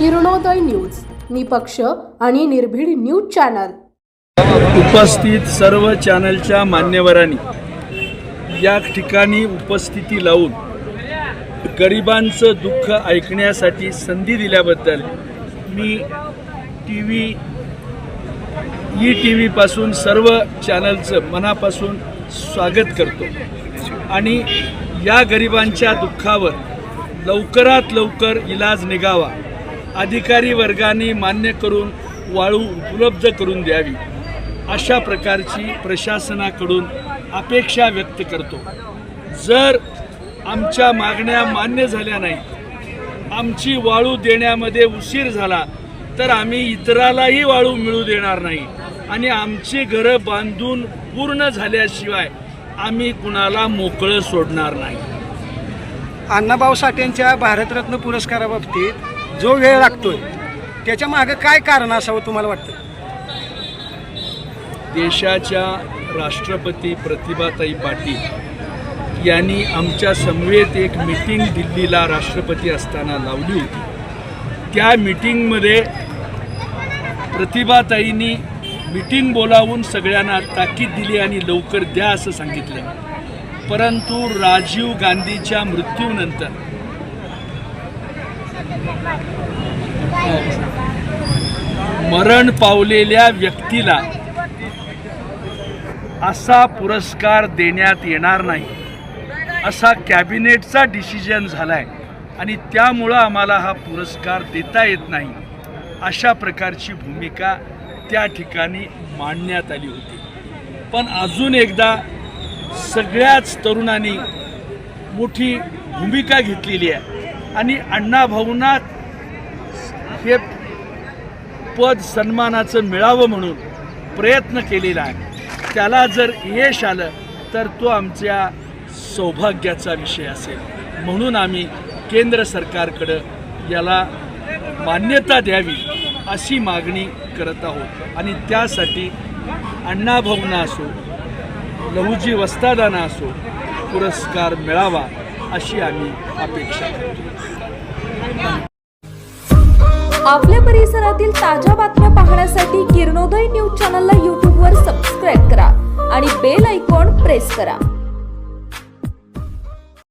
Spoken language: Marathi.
किरणोदय न्यूज. निपक्ष आणि निर्भीड न्यूज चॅनल. उपस्थित सर्व चॅनलच्या मान्यवरांनी या ठिकाणी उपस्थिती लावून गरिबांचं दुःख ऐकण्यासाठी संधी दिल्याबद्दल मी टी व्ही ई टी व्हीपासून सर्व चॅनलचं मनापासून स्वागत करतो. आणि या गरिबांच्या दुःखावर लवकरात लवकर इलाज निघावा. अधिकारी वर्गाने मान्य करून वाळू उपलब्ध करून द्यावी. अशा प्रकारची प्रशासनाकडून अपेक्षा व्यक्त करतो. जर आमच्या मागण्या मान्य झाल्या नाही आमची वाळू देण्यामध्ये उशीर झाला तर आम्ही इतरालाही वाळू मिळू देणार नाही आणि आमची घरं बांधून पूर्ण झाल्याशिवाय आम्ही कुणाला मोकळं सोडणार नाही. अण्णाभाऊ साठेंच्या भारतरत्न पुरस्काराबाबतीत जो वेळ लागतोय त्याच्यामागे काय कारण असावं तुम्हाला वाटतं? देशाच्या राष्ट्रपती प्रतिभाताई पाटील यांनी आमच्या समवेत एक मिटिंग दिल्लीला राष्ट्रपती असताना लावली होती. त्या मिटिंगमध्ये प्रतिभाताईंनी मिटिंग बोलावून सगळ्यांना ताकीद दिली आणि लवकर द्या असं सांगितलं. परंतु राजीव गांधीच्या मृत्यूनंतर मरण पावलेल्या व्यक्तीला असा पुरस्कार देण्यात येणार नाही. असा कॅबिनेटचा डिसिजन झालाय आणि त्यामुळं आम्हाला हा पुरस्कार देता येत नाही अशा प्रकारची भूमिका त्या ठिकाणी मांडण्यात आली होती. पण अजून एकदा सगळ्याच तरुणांनी मोठी भूमिका घेतलेली आहे. आणि अण्णाभाऊंना हे पद सन्मानाचं मिळावं म्हणून प्रयत्न केलेला आहे. त्याला जर यश आलं तर तो आमच्या सौभाग्याचा विषय असेल. म्हणून आम्ही केंद्र सरकारकडं याला मान्यता द्यावी अशी मागणी करत आहोत. आणि त्यासाठी अण्णाभाऊंना असो लहुजी वस्तादांना असो पुरस्कार मिळावा. अशी आम्ही अपेक्षा करतो. आपल्या परिसरातील ताज्या बातम्या पाहण्यासाठी किरणोदय न्यूज चॅनलला यूट्यूबवर सबस्क्राईब करा आणि बेल आयकॉन प्रेस करा.